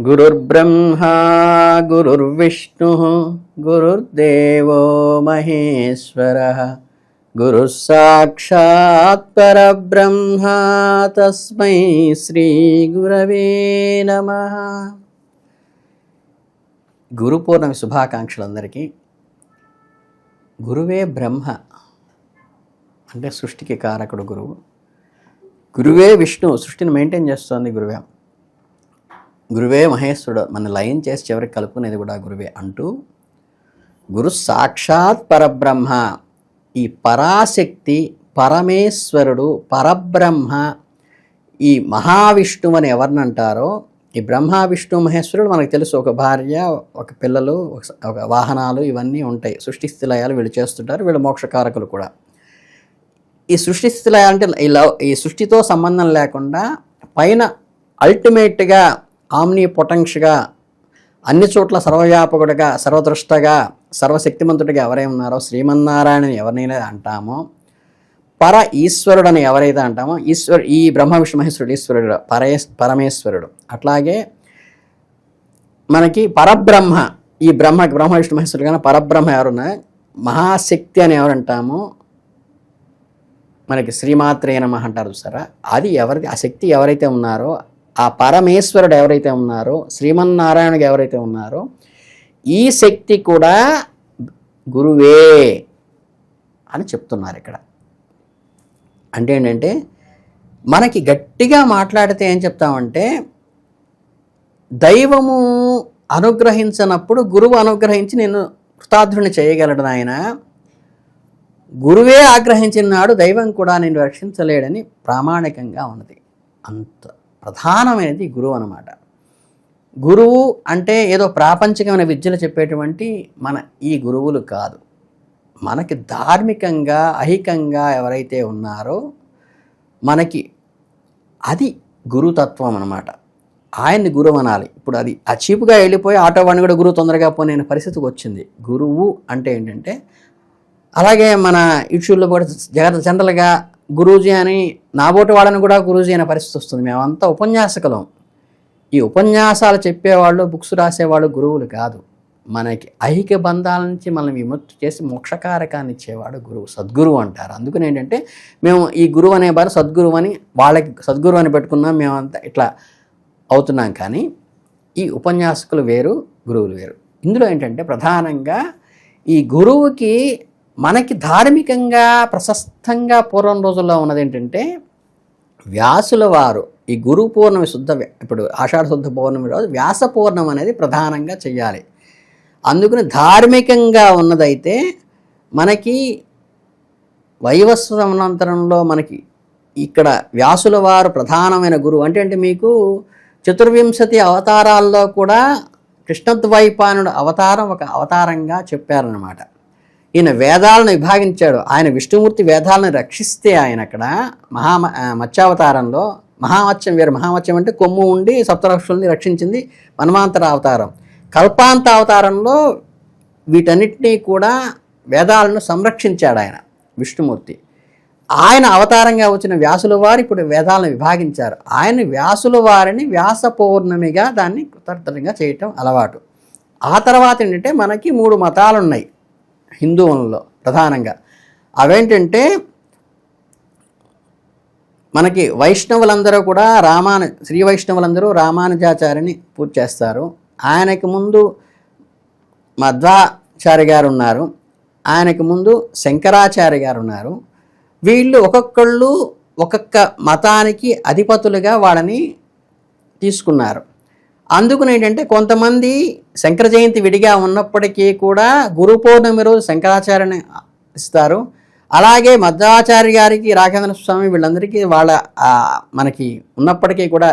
గురుర్బ్రహ్మా గురుర్విష్ణు గురుర్దేవో మహేశ్వర గురు సాక్షాత్ పరబ్రహ్మ తస్మై శ్రీ గురవే నమ గురు పూర్ణమి శుభాకాంక్షలందరికీ గురువే బ్రహ్మ అంటే సృష్టికి కారకుడు గురువు. గురువే విష్ణు సృష్టిని మెయింటైన్ చేస్తోంది గురువే. గురువే మహేశ్వరుడు మన లయం చేసి చివరికి కలుపుకునేది కూడా గురువే అంటూ గురు సాక్షాత్ పరబ్రహ్మ ఈ పరాశక్తి పరమేశ్వరుడు పరబ్రహ్మ ఈ మహావిష్ణువు అని ఎవరిని అంటారో ఈ బ్రహ్మ విష్ణు మహేశ్వరుడు మనకు తెలుసు ఒక భార్య ఒక పిల్లలు ఒక- ఒక వాహనాలు ఇవన్నీ ఉంటాయి. సృష్టి స్థిలయాలు వీళ్ళు చేస్తుంటారు వీళ్ళు మోక్షకారకులు కూడా. ఈ సృష్టి స్థిలయాలు అంటే ఈ లవ్ ఈ సృష్టితో సంబంధం లేకుండా పైన అల్టిమేట్గా ఆమ్ని పొటెన్ష్గా అన్ని చోట్ల సర్వవ్యాపకుడిగా సర్వదృష్టగా సర్వశక్తిమంతుడిగా ఎవరై ఉన్నారో శ్రీమన్నారాయణని ఎవరినైనా అంటామో పర ఈశ్వరుడని ఎవరైతే అంటామో ఈశ్వరు ఈ బ్రహ్మ విష్ణు మహేశ్వరుడు ఈశ్వరుడు పరే పరమేశ్వరుడు. అట్లాగే మనకి పరబ్రహ్మ ఈ బ్రహ్మ బ్రహ్మ విష్ణు మహేశ్వరుడు కానీ పరబ్రహ్మ ఎవరున్నా మహాశక్తి అని ఎవరంటామో మనకి శ్రీమాత్రేయ నమ అంటారు చూసారా? అది ఎవరిది ఆ శక్తి ఎవరైతే ఉన్నారో ఆ పరమేశ్వరుడు ఎవరైతే ఉన్నారో శ్రీమన్నారాయణుడు ఎవరైతే ఉన్నారో ఈ శక్తి కూడా గురువే అని చెప్తున్నారు ఇక్కడ. అంటే ఏంటంటే మనకి గట్టిగా మాట్లాడితే ఏం చెప్తామంటే దైవము అనుగ్రహించినప్పుడు గురువు అనుగ్రహించి నేను కృతార్థుని చేయగలడు ఆయన గురువే ఆగ్రహించిన నాడు దైవం కూడా నేను రక్షించలేడని ప్రామాణికంగా ఉన్నది. అంత. ప్రధానమైనది గురువు అనమాట గురువు అంటే ఏదో ప్రాపంచికమైన విద్యలు చెప్పేటువంటి మన ఈ గురువులు కాదు. మనకి ధార్మికంగా అహికంగా ఎవరైతే ఉన్నారో మనకి అది గురుతత్వం అనమాట ఆయన్ని గురువు అనాలి ఇప్పుడు అది ఆ చీపుగా వెళ్ళిపోయి ఆటో వాడిని కూడా గురువు తొందరగా పోనే పరిస్థితికి వచ్చింది. గురువు అంటే ఏంటంటే అలాగే మన ఇష్యూల్లో కూడా జగన్ జనరల్గా గురూజీ అని నాబోటి వాళ్ళని కూడా గురూజీ అనే పరిస్థితి వస్తుంది. మేమంతా ఉపన్యాసకులం. ఈ ఉపన్యాసాలు చెప్పేవాళ్ళు బుక్స్ రాసేవాళ్ళు గురువులు కాదు. మనకి ఐహిక బంధాల నుంచి మనం విముక్తి చేసి మోక్షకారకాన్ని ఇచ్చేవాడు గురువు సద్గురువు అంటారు. అందుకని ఏంటంటే మేము ఈ గురువు అనే భార్య సద్గురువు అని వాళ్ళకి సద్గురువు అని పెట్టుకున్నాం మేమంతా ఇట్లా అవుతున్నాం కానీ ఈ ఉపన్యాసకులు వేరు గురువులు వేరు. ఇందులో ఏంటంటే ప్రధానంగా ఈ గురువుకి మనకి ధార్మికంగా ప్రశస్తంగా పూర్వం రోజుల్లో ఉన్నది ఏంటంటే వ్యాసుల వారు ఈ గురు పూర్ణమి శుద్ధ ఇప్పుడు ఆషాఢ శుద్ధ పౌర్ణమి రోజు వ్యాస పూర్ణం అనేది ప్రధానంగా చెయ్యాలి. అందుకని ధార్మికంగా ఉన్నదైతే మనకి వైవస్వనంతరంలో మనకి ఇక్కడ వ్యాసుల వారు ప్రధానమైన గురువు అంటే అంటే మీకు? చతుర్వింశతి అవతారాల్లో కూడా కృష్ణద్వైపానుడు అవతారం ఒక అవతారంగా చెప్పారనమాట ఈయన వేదాలను విభాగించాడు. ఆయన విష్ణుమూర్తి వేదాలను రక్షిస్తే ఆయన అక్కడ మహా మత్స్యావతారంలో మహామత్స్యం వేరు. మహామత్స్యం అంటే కొమ్ము ఉండి సప్తరక్షుల్ని రక్షించింది మన్మాంతర అవతారం. కల్పాంత అవతారంలో వీటన్నిటినీ కూడా వేదాలను సంరక్షించాడు ఆయన విష్ణుమూర్తి. ఆయన అవతారంగా వచ్చిన వ్యాసుల వారు ఇప్పుడు వేదాలను విభాగించారు. ఆయన వ్యాసుల వారిని వ్యాస పౌర్ణమిగా దాన్ని కృతజ్ఞతంగా చేయటం అలవాటు. ఆ తర్వాత ఏంటంటే మనకి మూడు మతాలు ఉన్నాయి హిందువులలో ప్రధానంగా. అవేంటంటే మనకి వైష్ణవులందరూ కూడా రామాను శ్రీ వైష్ణవులందరూ రామానుజాచార్యని పూజ చేస్తారు. ఆయనకి ముందు మధ్వాచార్య గారు ఉన్నారు ఆయనకి ముందు శంకరాచార్య గారు ఉన్నారు వీళ్ళు ఒక్కొక్కళ్ళు ఒక్కొక్క మతానికి అధిపతులుగా వాళ్ళని తీసుకున్నారు. అందుకుని ఏంటంటే కొంతమంది శంకర జయంతి విడిగా ఉన్నప్పటికీ కూడా గురు పౌర్ణమి రోజు శంకరాచార్యని ఇస్తారు. అలాగే మధ్వాచార్య గారికి రాఘవేంద్ర స్వామి వీళ్ళందరికీ వాళ్ళ మనకి ఉన్నప్పటికీ కూడా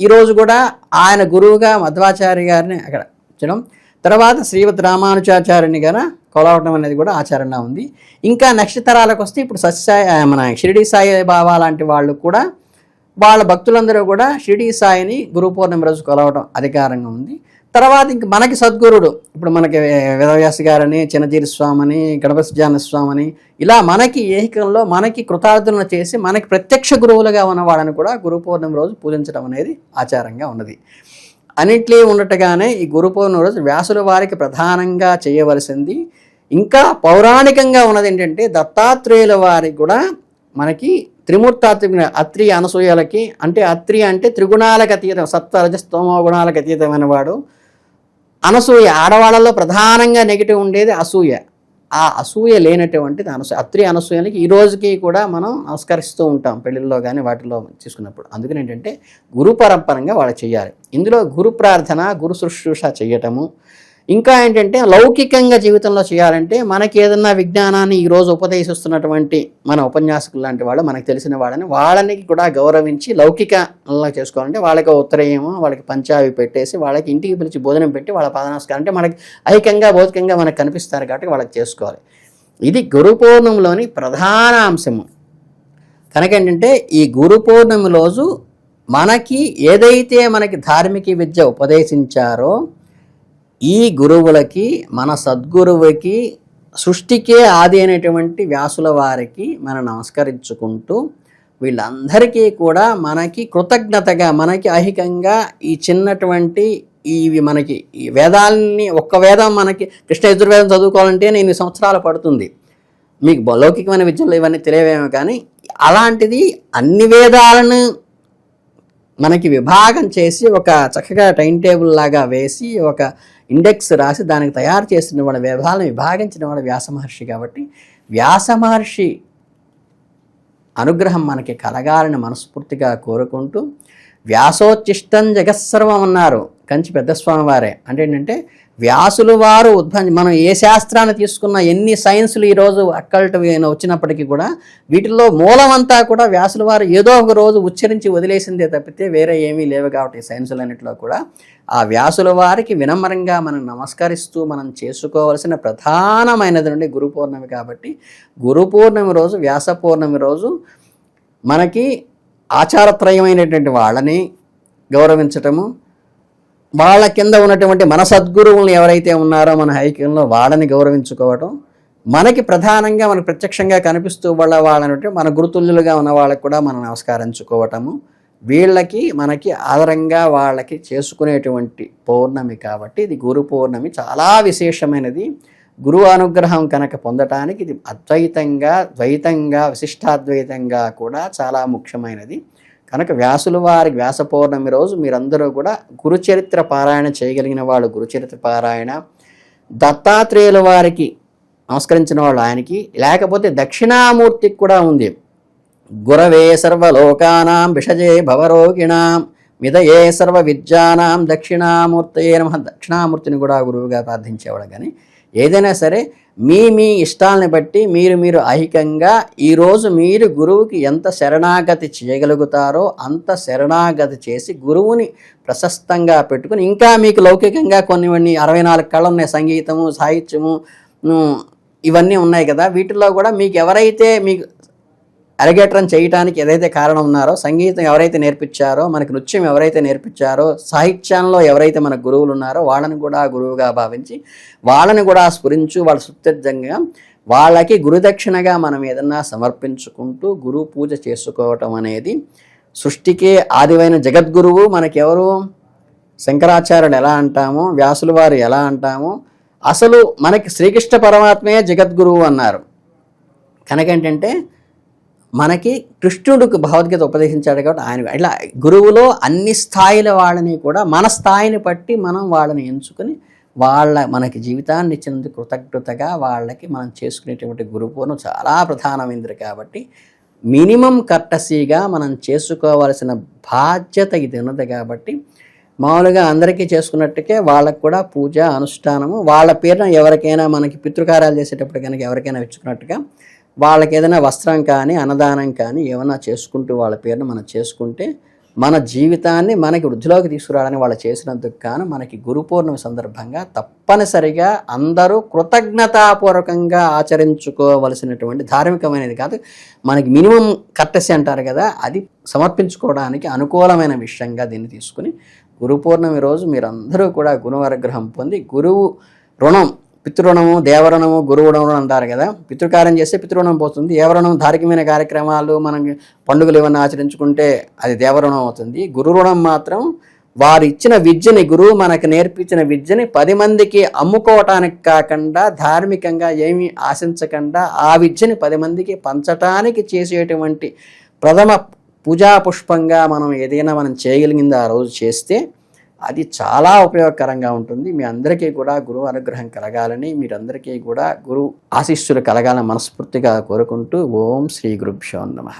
ఈరోజు కూడా ఆయన గురువుగా మధ్వాచార్య గారిని అక్కడ ఇచ్చడం. తర్వాత శ్రీవత్ రామానుజాచార్యుని గారు కొలవటం అనేది కూడా ఆచరణలో ఉంది. ఇంకా నెక్స్ట్ తరాలకు వస్తే ఇప్పుడు సత్యసాయి మన షిరిడి సాయి బాబా లాంటి వాళ్ళు కూడా వాళ్ళ భక్తులందరూ కూడా షిరిడి సాయిని గురు పౌర్ణమి రోజు కొలవడం అధికారంగా ఉంది. తర్వాత ఇంక మనకి సద్గురుడు ఇప్పుడు మనకి వేదవ్యాస గారని చిన్నజీరి స్వామిని గణపతిజాన స్వామని ఇలా మనకి ఏహికంలో మనకి కృతార్థులను చేసి మనకి ప్రత్యక్ష గురువులుగా ఉన్న వాళ్ళని కూడా గురు పౌర్ణమి రోజు పూజించడం అనేది ఆచారంగా ఉన్నది. అన్నింటిలో ఉన్నట్టుగానే ఈ గురు పౌర్ణమి రోజు వ్యాసుల వారికి ప్రధానంగా చేయవలసింది ఇంకా పౌరాణికంగా ఉన్నది ఏంటంటే దత్తాత్రేయుల వారికి కూడా మనకి త్రిమూర్తాత్మిక అత్రి అనసూయలకి అంటే అత్రి అంటే త్రిగుణాలకు అతీతం సత్వ రజస్తోమో గుణాలకు అతీతమైన వాడు. అనసూయ ఆడవాళ్ళలో ప్రధానంగా నెగిటివ్ ఉండేది అసూయ. ఆ అసూయ లేనటువంటిది అనసూయ అత్రి అనసూయలకి ఈ రోజుకి కూడా మనం నమస్కరిస్తూ ఉంటాం పెళ్ళిల్లో కానీ వాటిలో తీసుకున్నప్పుడు. అందుకని ఏంటంటే గురు పరంపరంగా వాళ్ళు చేయాలి. ఇందులో గురు ప్రార్థన గురు శుశ్రూష చేయటము ఇంకా ఏంటంటే లౌకికంగా జీవితంలో చేయాలంటే మనకి ఏదన్నా విజ్ఞానాన్ని ఈరోజు ఉపదేశిస్తున్నటువంటి మన ఉపన్యాసకులు లాంటి వాళ్ళు మనకు తెలిసిన వాళ్ళని వాళ్ళని కూడా గౌరవించి లౌకికంలా చేసుకోవాలంటే వాళ్ళకి ఉత్తరయమో వాళ్ళకి పంచావి పెట్టేసి వాళ్ళకి ఇంటికి పిలిచి భోజనం పెట్టి వాళ్ళ పాదనమస్కారం అంటే మనకి ఐక్యంగా భౌతికంగా మనకు కనిపిస్తారు కాబట్టి వాళ్ళకి చేసుకోవాలి. ఇది గురు పౌర్ణమిలోని ప్రధాన అంశము. కనుక ఏంటంటే ఈ గురు పౌర్ణమి రోజు మనకి ఏదైతే మనకి ధార్మిక విద్య ఉపదేశించారో ఈ గురువులకి మన సద్గురువుకి సృష్టికే ఆది అయినటువంటి వ్యాసుల వారికి మనం నమస్కరించుకుంటూ వీళ్ళందరికీ కూడా మనకి కృతజ్ఞతగా మనకి అహికంగా ఈ చిన్నటువంటి ఇవి మనకి ఈ వేదాలని ఒక్క వేదం మనకి కృష్ణ యజుర్వేదం చదువుకోవాలంటే నేను సంవత్సరాలు పడుతుంది? మీకు లౌకికమైన విద్యలు ఇవన్నీ తెలియవేమో కానీ అలాంటిది అన్ని వేదాలను మనకి విభాగం చేసి ఒక చక్కగా టైం టేబుల్ లాగా వేసి ఒక ఇండెక్స్ రాసి దానికి తయారు చేసిన వాడు విభాగం విభాగించిన వాడు వ్యాస మహర్షి కాబట్టి వ్యాస మహర్షి అనుగ్రహం మనకి కలగాలని మనస్ఫూర్తిగా కోరుకుంటూ వ్యాసోచ్చిష్టం జగత్సర్వం అన్నారు కంచి పెద్దస్వామి వారే. అంటే ఏంటంటే వ్యాసులు వారు ఉద్భవం మనం ఏ శాస్త్రాన్ని తీసుకున్నా ఎన్ని సైన్సులు ఈరోజు అక్కల్ట్ వచ్చినప్పటికీ కూడా వీటిల్లో మూలమంతా కూడా వ్యాసుల వారు ఏదో ఒక రోజు ఉచ్చరించి వదిలేసిందే తప్పితే వేరే ఏమీ లేవు కాబట్టి సైన్సులు అన్నింటిలో కూడా. ఆ వ్యాసుల వారికి వినమ్రంగా మనం నమస్కరిస్తూ మనం చేసుకోవలసిన ప్రధానమైనది నుండి గురు పౌర్ణమి కాబట్టి గురు పౌర్ణమి రోజు వ్యాస పౌర్ణమి రోజు మనకి ఆచారత్రయమైనటువంటి వాళ్ళని గౌరవించటము వాళ్ళ కింద ఉన్నటువంటి మన సద్గురువులను ఎవరైతే ఉన్నారో మన హైక్యంలో వాళ్ళని గౌరవించుకోవటం మనకి ప్రధానంగా మనకు ప్రత్యక్షంగా కనిపిస్తూ వాళ్ళ వాళ్ళని మన గురుతుల్యులుగా ఉన్న వాళ్ళకి కూడా మనం నమస్కరించుకోవటము వీళ్ళకి మనకి ఆదరంగా వాళ్ళకి చేసుకునేటువంటి పౌర్ణమి కాబట్టి ఇది గురు పౌర్ణమి. చాలా విశేషమైనది. గురువు అనుగ్రహం కనుక పొందటానికి ఇది అద్వైతంగా ద్వైతంగా విశిష్టాద్వైతంగా కూడా చాలా ముఖ్యమైనది. కనుక వ్యాసుల వారి వ్యాస పౌర్ణమి రోజు మీరందరూ కూడా గురుచరిత్ర పారాయణ చేయగలిగిన వాళ్ళు గురుచరిత్ర పారాయణ. దత్తాత్రేయుల వారికి నమస్కరించిన వాళ్ళు ఆయనకి లేకపోతే దక్షిణామూర్తికి కూడా ఉంది. గురవే సర్వలోకానాం విషజే భవరోగిణాం మిదయే సర్వ విద్యానాం దక్షిణామూర్తయే నమ. దక్షిణామూర్తిని కూడా గురువుగా ప్రార్థించేవాడు కానీ ఏదైనా సరే మీ మీ ఇష్టాలని బట్టి మీరు మీరు ఐహికంగా ఈరోజు మీరు గురువుకి ఎంత శరణాగతి చేయగలుగుతారో అంత శరణాగతి చేసి గురువుని ప్రశస్తంగా పెట్టుకుని ఇంకా మీకు లౌకికంగా కొన్ని అరవై నాలుగు కళ ఉన్నాయి సంగీతము సాహిత్యము ఇవన్నీ ఉన్నాయి కదా. వీటిలో కూడా మీకు ఎవరైతే మీకు అరగేట్రం చేయటానికి ఏదైతే కారణం ఉన్నారో సంగీతం ఎవరైతే నేర్పించారో మనకు నృత్యం ఎవరైతే నేర్పించారో సాహిత్యంలో ఎవరైతే మన గురువులు ఉన్నారో వాళ్ళని కూడా గురువుగా భావించి వాళ్ళని కూడా స్ఫురించు వాళ్ళ సుత్యర్థంగా వాళ్ళకి గురుదక్షిణగా మనం ఏదన్నా సమర్పించుకుంటూ గురు పూజ చేసుకోవటం అనేది సృష్టికే ఆదివైన జగద్గురువు. మనకెవరు? శంకరాచార్యుడు ఎలా అంటామో వ్యాసుల వారు ఎలా అంటామో అసలు మనకి శ్రీకృష్ణ పరమాత్మే జగద్గురువు అన్నారు. కనుక ఏంటంటే మనకి కృష్ణుడికి భగవద్గీత ఉపదేశించాడు కాబట్టి ఆయన ఇట్లా గురువులో అన్ని స్థాయిల వాళ్ళని కూడా మన స్థాయిని బట్టి మనం వాళ్ళని ఎంచుకొని వాళ్ళ మనకి జీవితాన్ని ఇచ్చినందుకు కృతజ్ఞతగా వాళ్ళకి మనం చేసుకునేటువంటి గురువును చాలా ప్రధానమైనది కాబట్టి మినిమం కర్టసీగా మనం చేసుకోవాల్సిన బాధ్యత ఇది ఉన్నది కాబట్టి మామూలుగా అందరికీ చేసుకున్నట్టుకే వాళ్ళకు కూడా పూజ అనుష్ఠానము వాళ్ళ పేరున ఎవరికైనా మనకి పితృకార్యాలు చేసేటప్పుడు కనుక ఎవరికైనా ఇచ్చుకున్నట్టుగా వాళ్ళకి ఏదైనా వస్త్రం కానీ అన్నదానం కానీ ఏమైనా చేసుకుంటూ వాళ్ళ పేరును మనం చేసుకుంటే మన జీవితాన్ని మనకి వృద్ధిలోకి తీసుకురావడానికి వాళ్ళు చేసినందుకు గాను మనకి గురు పౌర్ణమి సందర్భంగా తప్పనిసరిగా అందరూ కృతజ్ఞతాపూర్వకంగా ఆచరించుకోవలసినటువంటి ధార్మికమైనది కాదు. మనకి మినిమం కట్టసి అంటారు కదా అది సమర్పించుకోవడానికి అనుకూలమైన విషయంగా దీన్ని తీసుకుని గురు పూర్ణమి రోజు మీరందరూ కూడా గురువరగ్రహం పొంది గురువు రుణం పితృణము దేవరణము గురువుణము అంటారు కదా. పితృకార్యం చేస్తే పితృణం పోతుంది. దేవరణం ధార్మికమైన కార్యక్రమాలు మనం పండుగలు ఏమైనా ఆచరించుకుంటే అది దేవరుణం అవుతుంది. గురు రుణం మాత్రం వారు ఇచ్చిన విద్యని గురువు మనకు నేర్పించిన విద్యని పది మందికి అమ్ముకోవటానికి కాకుండా ధార్మికంగా ఏమీ ఆశించకుండా ఆ విద్యని పది మందికి పంచటానికి చేసేటువంటి ప్రథమ పూజా పుష్పంగా మనం ఏదైనా మనం చేయగలిగింది ఆ రోజు చేస్తే అది చాలా ఉపయోగకరంగా ఉంటుంది. మీ అందరికీ కూడా గురువు అనుగ్రహం కలగాలని మీరందరికీ కూడా గురువు ఆశీస్సులు కలగాలని మనస్ఫూర్తిగా కోరుకుంటూ ఓం శ్రీ గురుభ్యో నమః.